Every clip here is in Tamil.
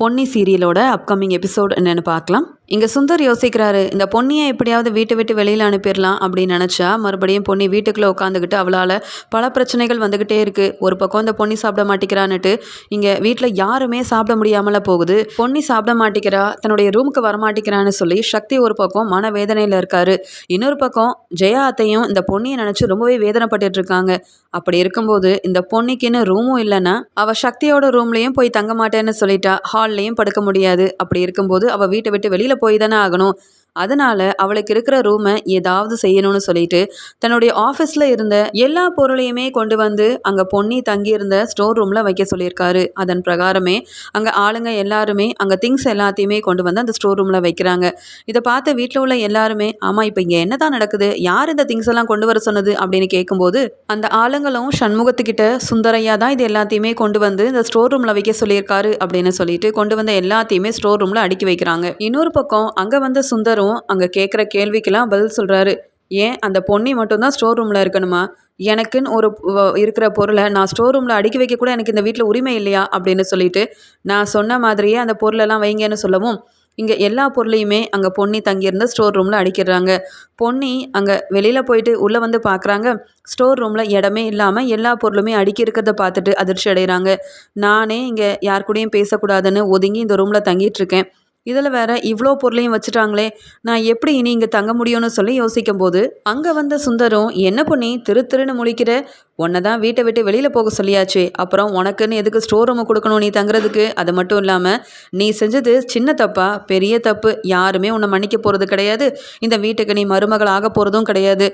பொன்னி சீரியலோட அப்கமிங் எபிசோட் என்னென்னு பார்க்கலாம். இங்கே சுந்தர் யோசிக்கிறாரு இந்த பொன்னியை எப்படியாவது வீட்டை விட்டு வெளியில் அனுப்பிடலாம் அப்படின்னு நினச்சா மறுபடியும் பொன்னி வீட்டுக்குள்ளே உட்காந்துக்கிட்டு அவளால் பல பிரச்சனைகள் வந்துக்கிட்டே இருக்குது ஒரு பக்கம் இந்த பொன்னி சாப்பிட மாட்டேங்கிறான்னுட்டு இங்கே வீட்டில் யாருமே சாப்பிட முடியாமல போகுது. பொன்னி சாப்பிட மாட்டேங்கிறா தன்னுடைய ரூமுக்கு வரமாட்டேங்கிறான்னு சொல்லி சக்தி ஒரு பக்கம் மன வேதனையில் இருக்காரு. இன்னொரு பக்கம் ஜெயா அத்தையும் இந்த பொன்னியை நினச்சி ரொம்பவே வேதனைப்பட்டு இருக்காங்க. அப்படி இருக்கும்போது இந்த பொன்னிக்குன்னு ரூமும் இல்லைன்னா அவள் சக்தியோட ரூம்லேயும் போய் தங்க மாட்டேன்னு சொல்லிட்டா ஹால்லையும் படுக்க முடியாது. அப்படி இருக்கும்போது அவள் வீட்டை விட்டு வெளியில் போய் தானே ஆகணும். அதனால் அவளுக்கு இருக்கிற ரூமை ஏதாவது செய்யணும்னு சொல்லிட்டு தன்னுடைய ஆஃபீஸில் இருந்த எல்லா பொருளையுமே கொண்டு வந்து அங்கே பொன்னி தங்கியிருந்த ஸ்டோர் ரூமில் வைக்க சொல்லியிருக்காரு. அதன் பிரகாரமே அங்கே ஆளுங்க எல்லாருமே அங்கே திங்ஸ் எல்லாத்தையுமே கொண்டு வந்து அந்த ஸ்டோர் ரூமில் வைக்கிறாங்க. இதை பார்த்து வீட்டில் உள்ள எல்லாருமே ஆமாம் இப்போ இங்கே என்ன தான் நடக்குது? யார் இந்த திங்ஸ் எல்லாம் கொண்டு வர சொன்னது? அப்படின்னு கேட்கும்போது அந்த ஆளுங்களும் சண்முகத்துக்கிட்ட சுந்தரையா தான் இது எல்லாத்தையுமே கொண்டு வந்து இந்த ஸ்டோர் ரூமில் வைக்க சொல்லியிருக்காரு அப்படின்னு சொல்லிட்டு கொண்டு வந்த எல்லாத்தையுமே ஸ்டோர் ரூமில் அடுக்கி வைக்கிறாங்க. இன்னொரு பக்கம் அங்கே வந்த சுந்தரும் அங்கே கேட்குற கேள்விக்கெல்லாம் பதில் சொல்கிறாரு ஏன்? அந்த பொன்னி மட்டும்தான் ஸ்டோர் ரூமில் இருக்கணுமா? எனக்குன்னு ஒரு இருக்கிற பொருளை நான் ஸ்டோர் ரூமில் அடுக்கி வைக்க கூட எனக்கு இந்த வீட்டில் உரிமை இல்லையா? அப்படின்னு சொல்லிட்டு நான் சொன்ன மாதிரியே அந்த பொருளெல்லாம் வைங்கன்னு சொல்லவும் இங்கே எல்லா பொருளையுமே அங்கே பொன்னி தங்கியிருந்த ஸ்டோர் ரூமில் அடிக்கிறாங்க. பொன்னி அங்கே வெளியில் போயிட்டு உள்ளே வந்து பார்க்குறாங்க ஸ்டோர் ரூமில் இடமே இல்லாமல் எல்லா பொருளுமே அடுக்கி இருக்கிறத பார்த்துட்டு அதிர்ச்சி அடைகிறாங்க நானே இங்கே யார் கூடயும் பேசக்கூடாதுன்னு ஒதுங்கி இந்த ரூமில் தங்கிட்டு இருக்கேன். இதில் வேற இவ்வளோ பொருளையும் வச்சுட்டாங்களே நான் எப்படி இனி இங்கே தங்க முடியும்னு சொல்லி யோசிக்கும் போது அங்கே வந்த சுந்தரம் என்ன பண்ணி திரு திருன்னு முழிக்கிற? உன்னை தான் வீட்டை விட்டு வெளியில் போக சொல்லியாச்சு அப்புறம் உனக்குன்னு எதுக்கு ஸ்டோர் ரூம் கொடுக்கணும் நீ தங்குறதுக்கு? அது மட்டும் இல்லாமல் நீ செஞ்சது சின்ன தப்பா பெரிய தப்பு யாருமே உன்னை மன்னிக்க போகிறது கிடையாது. இந்த வீட்டுக்கு நீ மருமகள் ஆக போகிறதும் கிடையாது.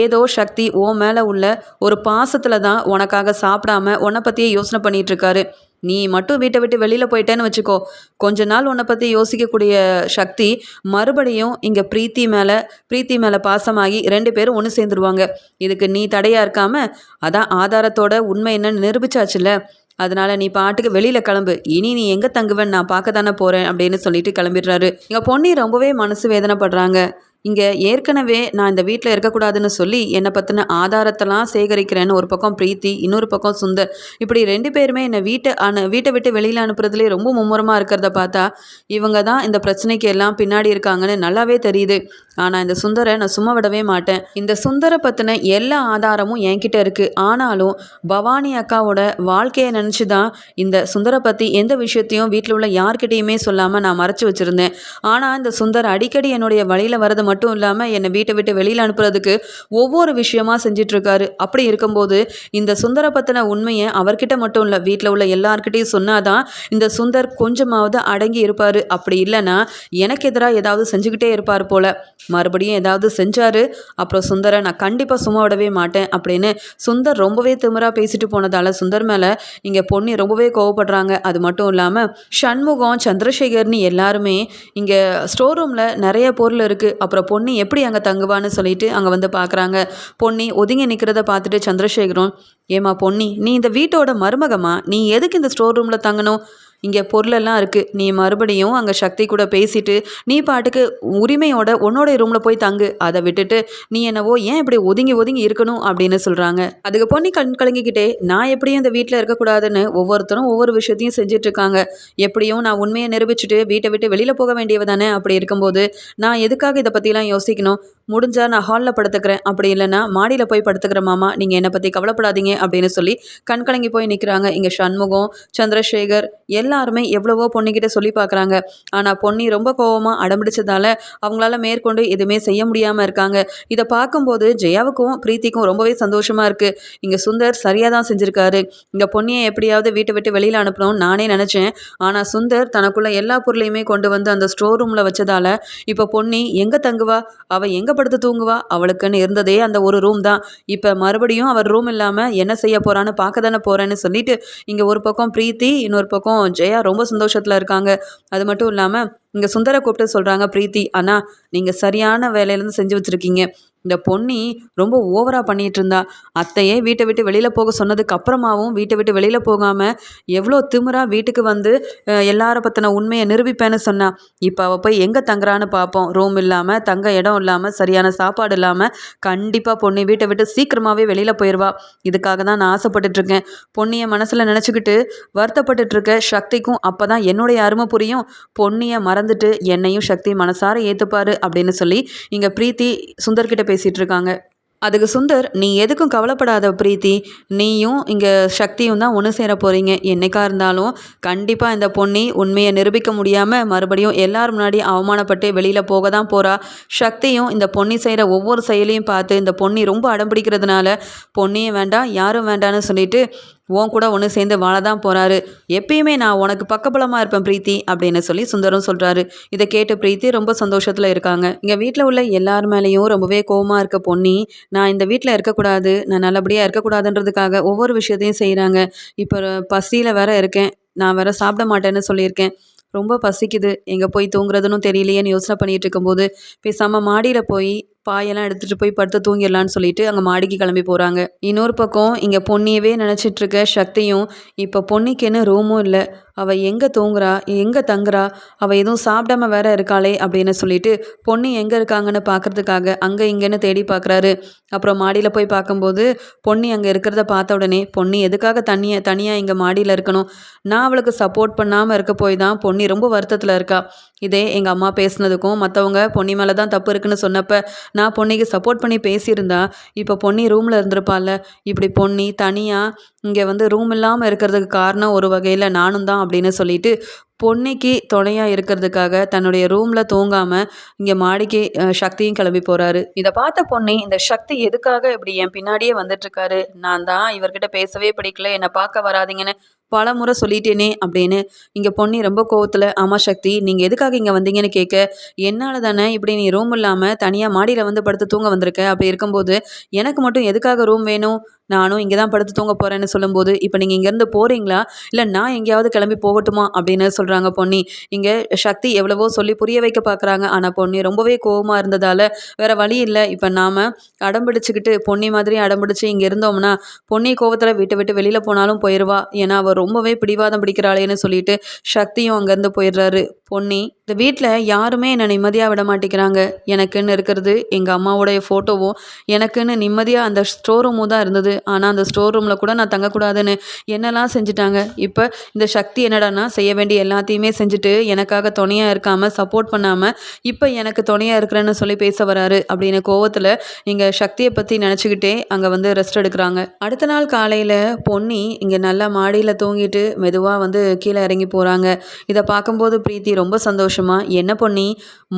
ஏதோ சக்தி ஓ மேலே உள்ள ஒரு பாசத்தில் தான் உனக்காக சாப்பிடாம உன்னை பற்றியே யோசனை பண்ணிகிட்ருக்காரு நீ மட்டும் வீட்டை விட்டு வெளியில் போயிட்டேன்னு வச்சுக்கோ. கொஞ்ச நாள் உன்னை பற்றி யோசிக்கக்கூடிய சக்தி மறுபடியும் இங்கே பிரீத்தி மேலே பிரீத்தி மேலே பாசமாகி ரெண்டு பேரும் ஒன்று சேர்ந்துருவாங்க. இதுக்கு நீ தடையாக இருக்காம அதான் ஆதாரத்தோட உண்மை என்னன்னு நிரூபிச்சாச்சுல அதனால நீ பாட்டுக்கு வெளியில் கிளம்பு. இனி நீ எங்கே தங்குவேன்னு நான் பார்க்க தானே போகிறேன் அப்படின்னு சொல்லிட்டு கிளம்பிடுறாரு. எங்கள் பொண்ணி ரொம்பவே மனசு வேதனைப்படுறாங்க. இங்கே ஏற்கனவே நான் இந்த வீட்டில் இருக்கக்கூடாதுன்னு சொல்லி என்னை பற்றின ஆதாரத்தெல்லாம் சேகரிக்கிறேன்னு ஒரு பக்கம் பிரீத்தி இன்னொரு பக்கம் சுந்தர். இப்படி ரெண்டு பேருமே என்னை வீட்டை அனு வீட்டை விட்டு வெளியில் அனுப்புறதுலேயே ரொம்ப மும்முரமாக இருக்கிறத பார்த்தா இவங்க தான் இந்த பிரச்சனைக்கு எல்லாம் பின்னாடி இருக்காங்கன்னு நல்லாவே தெரியுது. ஆனால் இந்த சுந்தரை நான் சும்மா விடவே மாட்டேன். இந்த சுந்தரை பற்றின எல்லா ஆதாரமும் என்கிட்ட இருக்குது ஆனாலும் பவானி அக்காவோட வாழ்க்கையை நினச்சி தான் இந்த சுந்தரை பற்றி எந்த விஷயத்தையும் வீட்டில் உள்ள யார்கிட்டயுமே சொல்லாமல் நான் மறைச்சி வச்சுருந்தேன். ஆனால் இந்த சுந்தர் அடிக்கடி என்னுடைய வழியில் வரது மட்டும் மட்டும் இல்லாமல் என்னை வீட்டை விட்டு வெளியில் அனுப்புறதுக்கு ஒவ்வொரு விஷயமா செஞ்சிட்ருக்காரு. அப்படி இருக்கும்போது இந்த சுந்தரை பற்றின உண்மையை அவர்கிட்ட மட்டும் இல்லை வீட்டில் உள்ள எல்லார்கிட்டையும் சொன்னாதான் இந்த சுந்தர் கொஞ்சமாவது அடங்கி இருப்பார். அப்படி இல்லைன்னா எனக்கு எதிராக ஏதாவது செஞ்சுக்கிட்டே இருப்பார் போல. மறுபடியும் ஏதாவது செஞ்சார் அப்புறம் சுந்தரை நான் கண்டிப்பாக சும்மா விடவே மாட்டேன் அப்படின்னு சுந்தர் ரொம்பவே திமிரா பேசிட்டு போனதால் சுந்தர் மேலே இங்கே பொண்ணு ரொம்பவே கோவப்படுறாங்க. அது மட்டும் இல்லாமல் சண்முகம் சந்திரசேகர்னு எல்லாருமே இங்கே ஸ்டோர் ரூமில் நிறைய பொருள் இருக்குது அப்புறம் பொன்னி எப்படி அங்கே தங்குவான்னு சொல்லிட்டு அங்கே வந்து பார்க்குறாங்க பொன்னி ஒதுங்கி நிற்கிறத பார்த்துட்டு சந்திரசேகரும் ஏமா பொன்னி நீ இந்த வீட்டோட மருமகமா நீ எதுக்கு இந்த ஸ்டோர் ரூமில் தங்கணும்? இங்கே பொருளெல்லாம் இருக்குது நீ மறுபடியும் அங்கே சக்தி கூட பேசிட்டு நீ பாட்டுக்கு உரிமையோட உன்னோட ரூமில் போய் தங்கு. அதை விட்டுட்டு நீ என்னவோ ஏன் இப்படி ஒதுங்கி ஒதுங்கி இருக்கணும் அப்படின்னு சொல்கிறாங்க அதுக்கு பொண்ணி கண் கலங்கிக்கிட்டே நான் எப்படியும் இந்த வீட்டில் இருக்கக்கூடாதுன்னு ஒவ்வொருத்தரும் ஒவ்வொரு விஷயத்தையும் செஞ்சுட்டு இருக்காங்க. எப்படியும் நான் உண்மையை நிரூபிச்சுட்டு வீட்டை விட்டு வெளியில் போக வேண்டியவ தானே அப்படி இருக்கும்போது நான் எதுக்காக இதை பற்றிலாம் யோசிக்கணும்? முடிஞ்சா நான் ஹாலில் படுத்துக்கிறேன். அப்படி இல்லைன்னா மாடியில் போய் படுத்துக்கிறேன் மாமா நீங்கள் என்னை பற்றி கவலைப்படாதீங்க அப்படின்னு சொல்லி கண் கலங்கி போய் நிற்கிறாங்க இங்கே சண்முகம் சந்திரசேகர் எல்லாருமே எவ்வளவோ பொண்ணுக்கிட்ட சொல்லி பார்க்குறாங்க. ஆனால் பொன்னி ரொம்ப கோவமாக அடம்பிடிச்சதால அவங்களால மேற்கொண்டு எதுவுமே செய்ய முடியாமல் இருக்காங்க. இதை பார்க்கும்போது ஜெயாவுக்கும் பிரீத்திக்கும் ரொம்பவே சந்தோஷமாக இருக்குது இங்கே சுந்தர் சரியாக தான் செஞ்சுருக்காரு. இங்கே பொன்னியை எப்படியாவது வீட்டை விட்டு வெளியில் அனுப்பணும்னு நானே நினச்சேன். ஆனால் சுந்தர் தனக்குள்ள எல்லா பொருளையுமே கொண்டு வந்து அந்த ஸ்டோர் ரூமில் வச்சதால இப்போ பொன்னி எங்கே தங்குவா? அவள் எங்கே படுத்து தூங்குவா? அவளுக்குன்னு இருந்ததே அந்த ஒரு ரூம் தான். இப்போ மறுபடியும் அவர் ரூம் இல்லாமல் என்ன செய்ய போகிறான்னு பார்க்க தானே போகிறேன்னு சொல்லிட்டு இங்கே ஒரு பக்கம் பிரீத்தி இன்னொரு பக்கம் ஜெயா ரொம்ப சந்தோஷத்தில் இருக்காங்க. அது மட்டும் இல்லாமல் இங்கே சுந்தரை கூப்பிட்டு சொல்கிறாங்க பிரீத்தி அண்ணா நீங்கள் சரியான வேலையிலேருந்து செஞ்சு வச்சுருக்கீங்க. இந்த பொன்னி ரொம்ப ஓவராக பண்ணிகிட்டு இருந்தா. அத்தையே வீட்டை விட்டு வெளியில் போக சொன்னதுக்கு அப்புறமாவும் வீட்டை விட்டு வெளியில் போகாமல் எவ்வளோ திமிரா வீட்டுக்கு வந்து எல்லாரை பற்றின உண்மையை நிரூபிப்பேன்னு சொன்னா. இப்போ அவள் போய் எங்கே தங்குறான்னு பார்ப்போம் ரூம் இல்லாமல் தங்க இடம் இல்லாமல் சரியான சாப்பாடு இல்லாமல் கண்டிப்பாக பொன்னி வீட்டை விட்டு சீக்கிரமாகவே வெளியில் போயிடுவா இதுக்காக தான் நான் ஆசைப்பட்டுட்ருக்கேன் பொன்னியை மனசில் நினச்சிக்கிட்டு வருத்தப்பட்டுட்ருக்க சக்திக்கும் அப்போ தான் என்னுடைய அருமை புரியும். பொன்னியை நடந்துட்டு என்னையும் சக்தி மனசார ஏற்றுப்பாரு அப்படின்னு சொல்லி இங்கே பிரீத்தி சுந்தர்கிட்ட பேசிகிட்டு இருக்காங்க. அதுக்கு சுந்தர் நீ எதுக்கும் கவலைப்படாத பிரீத்தி. நீயும் இங்கே சக்தியும் தான் ஒன்று சேர போகிறீங்க என்னைக்கா இருந்தாலும் கண்டிப்பாக இந்த பொண்ணி உண்மையை நிரூபிக்க முடியாமல் மறுபடியும் எல்லார் முன்னாடி அவமானப்பட்டு வெளியில் போக தான் போகிறா சக்தியும் இந்த பொன்னி செய்கிற ஒவ்வொரு செயலையும் பார்த்து இந்த பொன்னி ரொம்ப அடம்பிடிக்கிறதுனால பொண்ணியும் வேண்டாம் யாரும் வேண்டான்னு சொல்லிட்டு உன் கூட ஒன்று சேர்ந்து வாழ தான் போகிறாரு எப்பயுமே நான் உனக்கு பக்கபலமாக இருப்பேன் பிரீத்தி அப்படின்னு சொல்லி சுந்தரம் சொல்கிறாரு இதை கேட்டு பிரீத்தி ரொம்ப சந்தோஷத்தில் இருக்காங்க. இங்கே வீட்டில் உள்ள எல்லார் மேலேயும் ரொம்பவே கோவமாக இருக்க பொண்ணி நான் இந்த வீட்டில் இருக்கக்கூடாது நான் நல்லபடியாக இருக்கக்கூடாதுன்றதுக்காக ஒவ்வொரு விஷயத்தையும் செய்கிறாங்க இப்போ பசியில் வேற இருக்கேன் நான் வேற சாப்பிட மாட்டேன்னு சொல்லியிருக்கேன். ரொம்ப பசிக்குது எங்கே போய் தூங்குறதுன்னு தெரியலையேன்னு யோசனை பண்ணிகிட்டு இருக்கும்போது பேசாமல் மாடியில் போய் பாயெல்லாம் எடுத்துகிட்டு போய் படுத்து தூங்கிடலான்னு சொல்லிட்டு அங்கே மாடிக்கு கிளம்பி போகிறாங்க இன்னொரு பக்கம் இங்கே பொன்னியவே நினச்சிட்டு இருக்க சக்தியும் இப்போ பொன்னிக்குன்னு ரூமும் இல்லை. அவள் எங்கே தூங்குறா? எங்கே தங்குறா? அவள் எதுவும் சாப்பிடாம வேற இருக்காளே அப்படின்னு சொல்லிட்டு பொன்னி எங்கே இருக்காங்கன்னு பார்க்கறதுக்காக அங்கே இங்கேன்னு தேடி பார்க்குறாரு அப்புறம் மாடியில் போய் பார்க்கும்போது பொன்னி அங்கே இருக்கிறத பார்த்த உடனே பொன்னி எதுக்காக தனியாக தனியாக இங்கே மாடியில் இருக்கணும்? நான் அவளுக்கு சப்போர்ட் பண்ணாமல் இருக்க போய் தான் பொன்னி ரொம்ப வருத்தத்தில் இருக்கா. இதே எங்கள் அம்மா பேசுனதுக்கும் மற்றவங்க பொன்னி மேலே தான் தப்பு இருக்குன்னு சொன்னப்ப நான் பொன்னிக்கு சப்போர்ட் பண்ணி பேசியிருந்தா இப்போ பொன்னி ரூமில் இருந்திருப்பாள்ல. இப்படி பொன்னி தனியாக இங்கே வந்து ரூம் இல்லாமல் இருக்கிறதுக்கு காரணம் ஒரு வகையில் நானும் தான் அப்படின்னு சொல்லிட்டு பொன்னிக்கு துணையாக இருக்கிறதுக்காக தன்னுடைய ரூமில் தூங்காமல் இங்கே மாடிக்கு சக்தியும் கிளம்பி போகிறாரு இதை பார்த்த பொன்னி இந்த சக்தி எதுக்காக இப்படி என் பின்னாடியே வந்துட்டுருக்காரு? நான் தான் இவர்கிட்ட பேசவே பிடிக்கல என்னை பார்க்க வராதீங்கன்னு பல முறை சொல்லிட்டேனே அப்படின்னு இங்கே பொண்ணு ரொம்ப கோவத்தில் ஆமாம் சக்தி நீங்கள் எதுக்காக இங்கே வந்தீங்கன்னு கேட்க என்னால் தானே இப்படி நீ ரூம் இல்லாமல் தனியாக மாடியில் வந்து படுத்து தூங்க வந்திருக்க? அப்படி இருக்கும்போது எனக்கு மட்டும் எதுக்காக ரூம் வேணும்? நானும் இங்கே தான் படுத்து தூங்க போகிறேன்னு சொல்லும்போது இப்போ நீங்கள் இங்கேருந்து போகிறீங்களா இல்லை நான் எங்கேயாவது கிளம்பி போகட்டுமா? அப்படின்னு சொல்கிறாங்க பொன்னி. இங்கே சக்தி எவ்வளவோ சொல்லி புரிய வைக்க பார்க்குறாங்க ஆனால் பொன்னி ரொம்பவே கோவமாக இருந்ததால் வேற வழி இல்லை. இப்போ நாம் அடம்பிடிச்சுக்கிட்டு பொன்னி மாதிரி அடம்பிடிச்சு இங்கே இருந்தோம்னா பொன்னி கோவத்தில் வீட்டை விட்டு வெளியில் போனாலும் போயிடுவா ஏன்னா அவள் ரொம்பவே பிடிவாதம் பிடிக்கிறாளேன்னு சொல்லிட்டு சக்தியும் அங்கேருந்து போயிடுறாரு. பொன்னி இந்த வீட்டில் யாருமே என்னை நிம்மதியாக விட மாட்டேங்கிறாங்க. எனக்குன்னு இருக்கிறது எங்கள் அம்மாவோடைய ஃபோட்டோவும் எனக்குன்னு நிம்மதியாக அந்த ஸ்டோர் ரூமும் தான் இருந்தது. ஆனால் அந்த ஸ்டோர் ரூமில் கூட நான் தங்கக்கூடாதுன்னு என்னெல்லாம் செஞ்சுட்டாங்க. இப்போ இந்த சக்தி என்னடானா செய்ய வேண்டிய எல்லாத்தையுமே செஞ்சுட்டு எனக்காக துணையாக இருக்காமல் சப்போர்ட் பண்ணாமல் இப்போ எனக்கு துணையாக இருக்கிறேன்னு சொல்லி பேச வராரு அப்படின்னு கோவத்தில் இங்கே சக்தியை பற்றி நினச்சிக்கிட்டே அங்கே வந்து ரெஸ்ட் எடுக்கிறாங்க. அடுத்த நாள் காலையில் பொன்னி இங்கே நல்லா மாடியில் தூங்கிட்டு மெதுவாக வந்து கீழே இறங்கி போகிறாங்க இதை பார்க்கும்போது பிரீத்தி ரொம்ப சந்தோஷமா என்ன பொண்ணி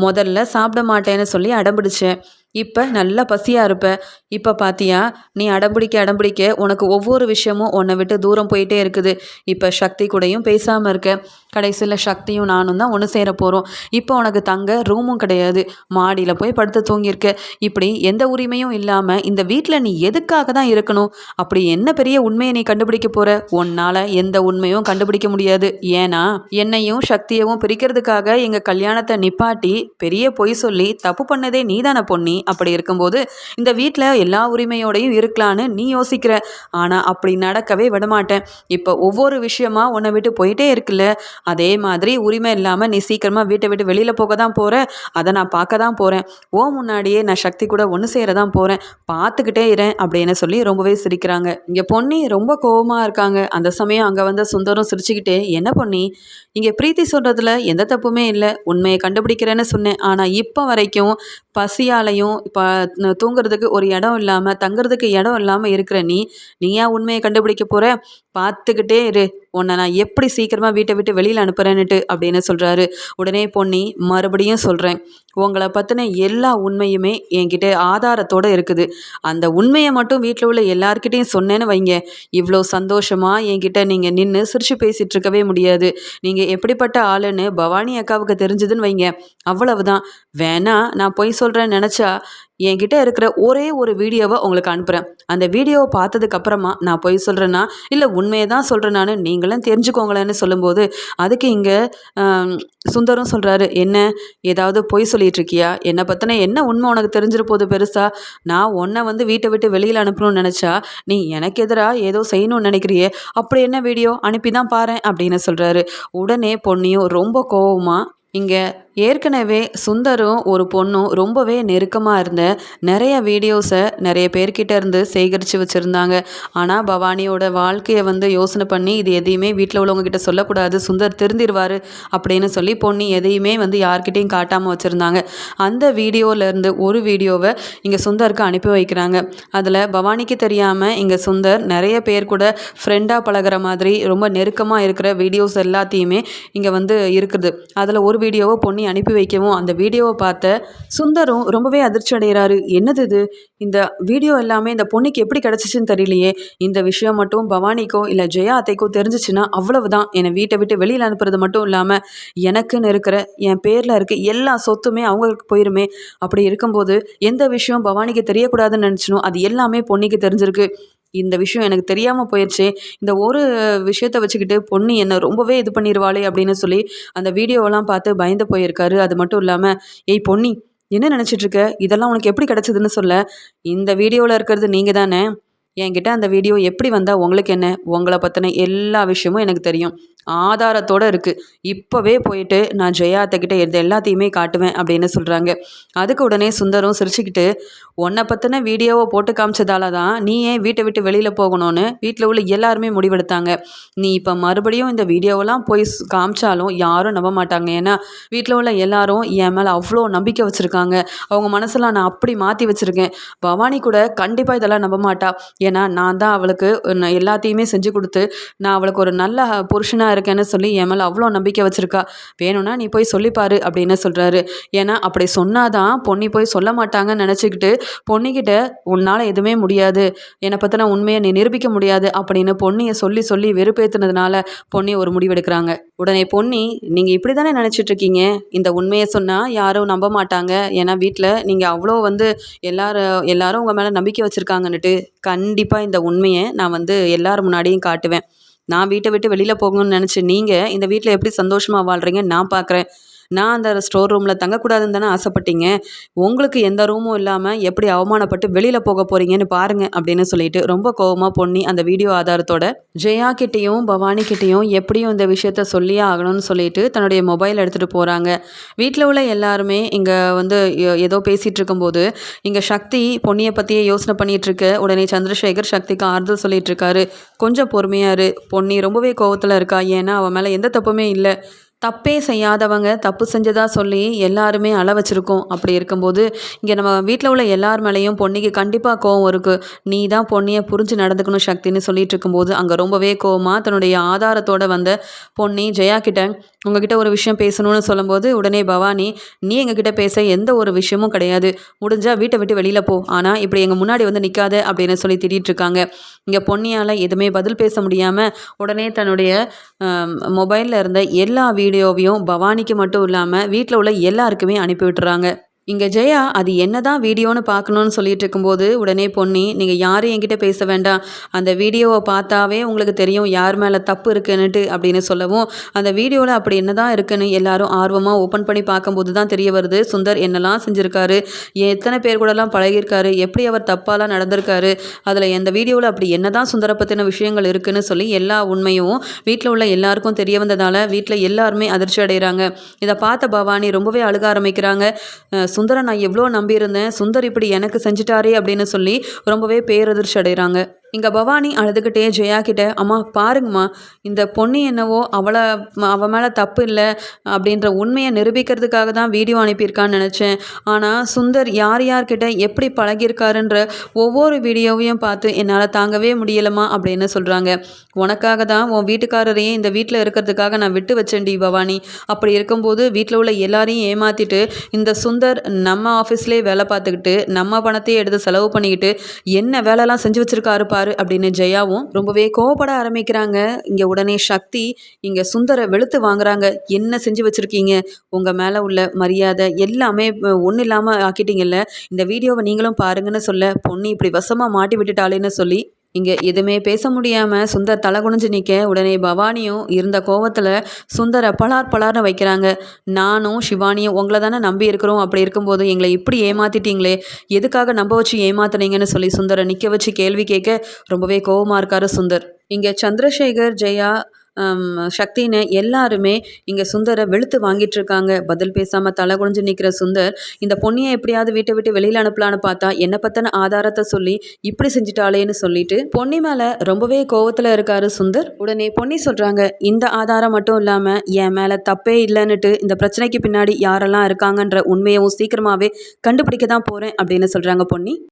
முதல்ல சாப்பிட மாட்டேன்னு சொல்லி அடம்பிடிச்சேன். இப்போ நல்லா பசியாக இருப்ப. இப்போ பார்த்தியா நீ அடம்பிடிக்க அடம்பிடிக்க உனக்கு ஒவ்வொரு விஷயமும் உன்னை விட்டு தூரம் போயிட்டே இருக்குது. இப்போ சக்தி கூடயும் பேசாமல் இருக்க. கடைசியில் சக்தியும் நானும் தான் ஒன்று சேர போகிறோம் இப்போ உனக்கு தங்க ரூமும் கிடையாது. மாடியில் போய் படுத்து தூங்கியிருக்க. இப்படி எந்த உரிமையும் இல்லாமல் இந்த வீட்டில் நீ எதுக்காக தான் இருக்கணும்? அப்படி என்ன பெரிய உண்மையை நீ கண்டுபிடிக்க போகிற உன்னால் எந்த உண்மையும் கண்டுபிடிக்க முடியாது. ஏன்னா என்னையும் சக்தியவும் பிரிக்கிறதுக்காக எங்கள் கல்யாணத்தை நிப்பாட்டி பெரிய பொய் சொல்லி தப்பு பண்ணதே நீதான பொன்னி. அப்படி இருக்கும்போது இந்த வீட்டில் எல்லா உரிமையோடையும் இருக்கலான்னு நீ யோசிக்கிற. ஆனால் அப்படி நடக்கவே விடமாட்டேன். இப்போ ஒவ்வொரு விஷயமா உன்னை விட்டு போயிட்டே இருக்குல்ல? அதே மாதிரி உரிமை இல்லாமல் நீ சீக்கிரமாக வீட்டை விட்டு வெளியில் போக தான் போகிற அதை நான் பார்க்க தான் போகிறேன் ஓ முன்னாடியே நான் சக்தி கூட ஒன்று சேர தான் போகிறேன் பார்த்துக்கிட்டே இரேன் அப்படின்னு சொல்லி ரொம்பவே சிரிக்கிறாங்க. இங்கே பொன்னி ரொம்ப கோவமாக இருக்காங்க. அந்த சமயம் அங்கே வந்த சுந்தரம் சிரிச்சுக்கிட்டே என்ன பொன்னி? இங்கே பிரீத்தி சொல்கிறதுல எந்த தப்புமே இல்லை. உண்மையை கண்டுபிடிக்கிறேன்னு சொன்னேன். ஆனால் இப்போ வரைக்கும் பசியாலையும் இப்போ தூங்குறதுக்கு ஒரு இடம் இல்லாமல் தங்குறதுக்கு இடம் இல்லாமல் இருக்கிற நீ நீயா உண்மையை கண்டுபிடிக்க போகிற பார்த்துக்கிட்டே இரு. உன்னை நான் எப்படி சீக்கிரமாக வீட்டை விட்டு வெளியில் அனுப்புகிறேன்னுட்டு அப்படின்னு சொல்கிறாரு உடனே பொன்னி மறுபடியும் சொல்கிறேன் உங்களை பற்றின எல்லா உண்மையுமே என்கிட்ட ஆதாரத்தோடு இருக்குது. அந்த உண்மையை மட்டும் வீட்டில் உள்ள எல்லாருக்கிட்டையும் சொன்னேன்னு வைங்க. இவ்வளோ சந்தோஷமாக என்கிட்ட நீங்கள் நின்று சிரிச்சு பேசிகிட்டு இருக்கவே முடியாது. நீங்கள் எப்படிப்பட்ட ஆளுன்னு பவானி அக்காவுக்கு தெரிஞ்சதுன்னு வைங்க. அவ்வளவுதான். வேணா நான் பொய் சொல்கிறேன்னு நினச்சா என்கிட்ட இருக்கிற ஒரே ஒரு வீடியோவை உங்களுக்கு அனுப்புகிறேன் அந்த வீடியோவை பார்த்ததுக்கப்புறமா நான் பொய் சொல்கிறேன்னா இல்லை உண்மையை தான் சொல்கிறேனான்னு நீங்களும் தெரிஞ்சுக்கோங்களேன்னு சொல்லும்போது அதுக்கு இங்கே சுந்தரம் சொல்கிறாரு என்ன ஏதாவது பொய் சொல்லிட்டு இருக்கியா என்னை பற்றின என்ன உண்மை உனக்கு தெரிஞ்சிட போகுது பெருசா? நான் உன்னை வந்து வீட்டை விட்டு வெளியில் அனுப்பணும்னு நினச்சா நீ எனக்கு எதிராக ஏதோ செய்யணும்னு நினைக்கிறியே? அப்படி என்ன வீடியோ? அனுப்பி தான் பாரு அப்படின்னு சொல்கிறாரு உடனே பொண்ணியும் ரொம்ப கோவமாக இங்கே ஏற்கனவே சுந்தரும் ஒரு பொண்ணும் ரொம்பவே நெருக்கமாக இருந்த நிறைய வீடியோஸை நிறைய பேர்கிட்ட இருந்து சேகரித்து வச்சுருந்தாங்க. ஆனால் பவானியோட வாழ்க்கையை வந்து யோசனை பண்ணி இது எதையுமே வீட்டில் உள்ளவங்கக்கிட்ட சொல்லக்கூடாது சுந்தர் திருந்திடுவார் அப்படின்னு சொல்லி பொண்ணு எதையுமே வந்து யார்கிட்டையும் காட்டாமல் வச்சுருந்தாங்க. அந்த வீடியோவிலேருந்து ஒரு வீடியோவை இங்கே சுந்தருக்கு அனுப்பி வைக்கிறாங்க. அதில் பவானிக்கு தெரியாமல் இங்கே சுந்தர் நிறைய பேர் கூட ஃப்ரெண்டாக பழகிற மாதிரி ரொம்ப நெருக்கமாக இருக்கிற வீடியோஸ் எல்லாத்தையுமே இங்கே வந்து இருக்குது. அதில் ஒரு வீடியோவை பொண்ணு அனுப்பி வைக்கவும் அந்த வீடியோவை பார்த்த சுந்தரும் ரொம்பவே அதிர்ச்சி அடைகிறாரு. என்னது இது? இந்த வீடியோ எல்லாமே இந்த பொண்ணுக்கு எப்படி கிடச்சிச்சின்னு தெரியலையே. இந்த விஷயம் மட்டும் பவானிக்கோ இல்லை ஜெயா அத்தைக்கோ தெரிஞ்சிச்சுன்னா அவ்வளவுதான். என்னை வீட்டை விட்டு வெளியில் அனுப்புறது மட்டும் இல்லாமல் எனக்குன்னு இருக்கிற என் பேரில் இருக்க எல்லா சொத்துமே அவங்களுக்கு போயிருமே. அப்படி இருக்கும்போது எந்த விஷயம் பவானிக்கு தெரியக்கூடாதுன்னு நினச்சினோ அது எல்லாமே பொண்ணுக்கு தெரிஞ்சிருக்கு. இந்த விஷயம் எனக்கு தெரியாமல் போயிடுச்சு இந்த ஒரு விஷயத்த வச்சுக்கிட்டு பொண்ணு என்னை ரொம்பவே இது பண்ணிடுவாளே அப்படின்னு சொல்லி அந்த வீடியோவெல்லாம் பார்த்து பயந்து போயிருக்காரு. அது மட்டும் இல்லாமல் ஏய் பொன்னி என்ன நினச்சிட்ருக்க இதெல்லாம் உனக்கு எப்படி கிடச்சிதுன்னு சொல்ல. இந்த வீடியோவில் இருக்கிறது நீங்கள் தானே. என்கிட்ட அந்த வீடியோ எப்படி வந்தால் உங்களுக்கு என்ன? உங்களை பற்றின எல்லா விஷயமும் எனக்கு தெரியும். ஆதாரத்தோடு இருக்குது இப்போவே போயிட்டு நான் ஜெயா அத்தைக்கிட்ட எது எல்லாத்தையுமே காட்டுவேன் அப்படின்னு சொல்கிறாங்க அதுக்கு உடனே சுந்தரம் சிரிச்சுக்கிட்டு உன்னை பற்றின வீடியோவை போட்டு காமிச்சதால தான் நீ ஏன் வீட்டை விட்டு வெளியில் போகணும்னு வீட்டில் உள்ள எல்லாருமே முடிவெடுத்தாங்க. நீ இப்போ மறுபடியும் இந்த வீடியோவெல்லாம் போய் காமிச்சாலும் யாரும் நம்ப மாட்டாங்க. ஏன்னா வீட்டில் உள்ள எல்லாரும் என் மேலே அவ்வளோ நம்பிக்கை வச்சுருக்காங்க. அவங்க மனசெல்லாம் நான் அப்படி மாற்றி வச்சுருக்கேன். பவானி கூட கண்டிப்பாக இதெல்லாம் நம்ப மாட்டா. ஏன்னா நான் தான் அவளுக்கு எல்லாத்தையுமே செஞ்சு கொடுத்து நான் அவளுக்கு ஒரு நல்ல புருஷனாக இருக்கேன்னு சொல்லி என் மேலே அவ்வளோ நம்பிக்கை வச்சுருக்கா. வேணும்னா நீ போய் சொல்லிப்பாரு அப்படின்னு சொல்கிறாரு ஏன்னா அப்படி சொன்னாதான் பொன்னி போய் சொல்ல மாட்டாங்கன்னு நினச்சிக்கிட்டு பொன்னிக்கிட்ட உன்னால் எதுவுமே முடியாது. என்னை பற்றின உண்மையை நீ நிரூபிக்க முடியாது அப்படின்னு பொன்னியை சொல்லி சொல்லி வெறுப்பேற்றுனதுனால பொன்னி ஒரு முடிவெடுக்கிறாங்க. உடனே பொன்னி நீங்கள் இப்படி தானே நினச்சிட்ருக்கீங்க? இந்த உண்மையை சொன்னால் யாரும் நம்ப மாட்டாங்க. ஏன்னா வீட்டில் நீங்கள் அவ்வளோ வந்து எல்லாரும் எல்லாரும் உங்கள் மேலே நம்பிக்கை வச்சுருக்காங்கன்னுட்டு கண்டிப்பாக இந்த உண்மையை நான் வந்து எல்லார் முன்னாடியும் காட்டுவேன். நான் வீட்டை விட்டு வெளியில் போகணும்னு நினச்சி நீங்கள் இந்த வீட்டில் எப்படி சந்தோஷமாக வாழ்கிறீங்க நான் பார்க்குறேன் நான் அந்த ஸ்டோர் ரூமில் தங்கக்கூடாதுன்னு தானே ஆசைப்பட்டீங்க? உங்களுக்கு எந்த ரூமும் இல்லாமல் எப்படி அவமானப்பட்டு வெளியில் போக போகிறீங்கன்னு பாருங்கள் அப்படின்னு சொல்லிட்டு ரொம்ப கோபமாக பொண்ணி அந்த வீடியோ ஆதாரத்தோட ஜெயா கிட்டேயும் பவானி கிட்டேயும் எப்படியும் இந்த விஷயத்த சொல்லியே ஆகணும்னு சொல்லிட்டு தன்னுடைய மொபைல் எடுத்துகிட்டு போகிறாங்க வீட்டில் உள்ள எல்லாருமே இங்கே வந்து ஏதோ பேசிகிட்டு இருக்கும்போது இங்கே சக்தி பொன்னியை பற்றியே யோசனை பண்ணிகிட்ருக்கு உடனே சந்திரசேகர் சக்திக்கு ஆறுதல் சொல்லிகிட்டு இருக்காரு. கொஞ்சம் பொறுமையாக இரு. பொன்னி ரொம்பவே கோவத்தில் இருக்கா? ஏன்னா அவன் மேலே எந்த தப்புமே இல்லை. தப்பே செய்யாதவங்க தப்பு செஞ்சதா சொல்லி எல்லாருமே அள வச்சுருக்கோம். அப்படி இருக்கும்போது இங்கே நம்ம வீட்டில் உள்ள எல்லார் மேலேயும் பொன்னிக்கு கண்டிப்பாக கோவம் இருக்குது நீ தான் பொண்ணியை புரிஞ்சு நடந்துக்கணும் சக்தின்னு சொல்லிட்டு இருக்கும்போது அங்கே ரொம்பவே கோவமாக தன்னுடைய ஆதாரத்தோடு வந்த பொன்னி ஜெயா கிட்ட உங்ககிட்ட ஒரு விஷயம் பேசணும்னு சொல்லும்போது உடனே பவானி நீ எங்ககிட்ட பேச எந்த ஒரு விஷயமும் கிடையாது. முடிஞ்சால் வீட்டை விட்டு வெளியில் போ. ஆனால் இப்படி எங்கள் முன்னாடி வந்து நிற்காத அப்படின்னு சொல்லி திட்டிகிட்டு இருக்காங்க இங்கே பொன்னியால் எதுவுமே பதில் பேச முடியாமல் உடனே தன்னுடைய மொபைலில் இருந்த எல்லா வீடியோவையும் பவானிக்கு மட்டும் இல்லாமல் வீட்டில் உள்ள எல்லாருக்குமே அனுப்பி விட்டுறாங்க. இங்கே ஜெயா அது என்ன தான் வீடியோன்னு பார்க்கணுன்னு சொல்லிட்டு இருக்கும்போது உடனே பொன்னி நீங்கள் யாரும் என்கிட்ட பேச வேண்டாம். அந்த வீடியோவை பார்த்தாவே உங்களுக்கு தெரியும் யார் மேலே தப்பு இருக்குன்னுட்டு அப்படின்னு சொல்லவும் அந்த வீடியோவில் அப்படி என்ன தான் இருக்குன்னு எல்லாரும் ஆர்வமாக ஓப்பன் பண்ணி பார்க்கும்போது தான் தெரிய வருது சுந்தர் என்னெல்லாம் செஞ்சுருக்காரு எத்தனை பேர் கூடலாம் பழகியிருக்காரு எப்படி அவர் தப்பாலாம் நடந்திருக்காரு அதில் எந்த வீடியோவில் அப்படி என்ன தான் சுந்தரை பற்றின விஷயங்கள் இருக்குன்னு சொல்லி எல்லா உண்மையும் வீட்டில் உள்ள எல்லாருக்கும் தெரிய வந்ததால் வீட்டில் எல்லாருமே அதிர்ச்சி அடைகிறாங்க இதை பார்த்த பவானி ரொம்பவே அழுக ஆரம்பிக்கிறாங்க. சுந்தரை நான் எவ்வளோ நம்பியிருந்தேன்? சுந்தர் இப்படி எனக்கு செஞ்சிட்டாரே அப்படின்னு சொல்லி ரொம்பவே பேரதிர்ச்சி அடைகிறாங்க. இங்கே பவானி அழுதுகிட்டே ஜெயா கிட்ட அம்மா பாருங்கம்மா இந்த பொண்ணு என்னவோ அவளை அவள் மேலே தப்பு இல்லை அப்படின்ற உண்மையை நிரூபிக்கிறதுக்காக தான் வீடியோ அனுப்பியிருக்கான்னு நினச்சேன். ஆனால் சுந்தர் யார் யார்கிட்ட எப்படி பழகியிருக்காருன்ற ஒவ்வொரு வீடியோவையும் பார்த்து என்னால் தாங்கவே முடியலம்மா அப்படின்னு சொல்கிறாங்க உனக்காக தான் உன் வீட்டுக்காரரையும் இந்த வீட்டில் இருக்கிறதுக்காக நான் விட்டு வச்சேன்டி பவானி. அப்படி இருக்கும்போது வீட்டில் உள்ள எல்லாரையும் ஏமாற்றிட்டு இந்த சுந்தர் நம்ம ஆஃபீஸ்லேயே வேலை பார்த்துக்கிட்டு நம்ம பணத்தையே எடுத்து செலவு பண்ணிக்கிட்டு என்ன வேலைலாம் செஞ்சு வச்சுருக்காரு பாரு. பாரு அப்படின்னு ஜெயாவும் ரொம்பவே கோவப்பட ஆரம்பிக்கிறாங்க. இங்கே உடனே சக்தி இங்கே சுந்தர வெளுத்து வாங்குறாங்க. என்ன செஞ்சு வச்சுருக்கீங்க? உங்கள் மேலே உள்ள மரியாதை எல்லாமே ஒன்றும் இல்லாமல் ஆக்கிட்டீங்கல்ல. இந்த வீடியோவை நீங்களும் பாருங்கன்னு சொல்ல பொண்ணு இப்படி வசமாக மாட்டி விட்டுட்டாளேன்னு சொல்லி இங்கே எதுவுமே பேச முடியாமல் சுந்தர் தலை குனிஞ்சு நிற்க உடனே பவானியும் இருந்த கோவத்தில் சுந்தரை பலார் பலார்னு வைக்கிறாங்க. நானும் சிவானியும் உங்களை தானே நம்பி இருக்கிறோம். அப்படி இருக்கும்போது எங்களை இப்படி ஏமாத்திட்டீங்களே. எதுக்காக நம்ப வச்சு ஏமாத்துனீங்கன்னு சொல்லி சுந்தரை நிற்க வச்சு கேள்வி கேட்க ரொம்பவே கோவமாக இருக்காரு சுந்தர். இங்கே சந்திரசேகர் ஜெயா சக்தின்னு எல்லாருமே இங்கே சுந்தரை வெளுத்து வாங்கிட்டு இருக்காங்க பதில் பேசாமல் தலை குனிஞ்சு நிற்கிற சுந்தர் இந்த பொண்ணியை எப்படியாவது வீட்டை விட்டு வெளியில் அனுப்பலான்னு பார்த்தா என்னை பற்றின ஆதாரத்தை சொல்லி இப்படி செஞ்சுட்டாளேன்னு சொல்லிட்டு பொன்னி மேலே ரொம்பவே கோவத்தில் இருக்காரு சுந்தர். உடனே பொன்னி சொல்கிறாங்க இந்த ஆதாரம் மட்டும் இல்லாமல் என் மேலே தப்பே இல்லைன்னுட்டு இந்த பிரச்சனைக்கு பின்னாடி யாரெல்லாம் இருக்காங்கன்ற உண்மையவும் சீக்கிரமாகவே கண்டுபிடிக்க தான் போகிறேன் அப்படின்னு சொல்கிறாங்க பொன்னி.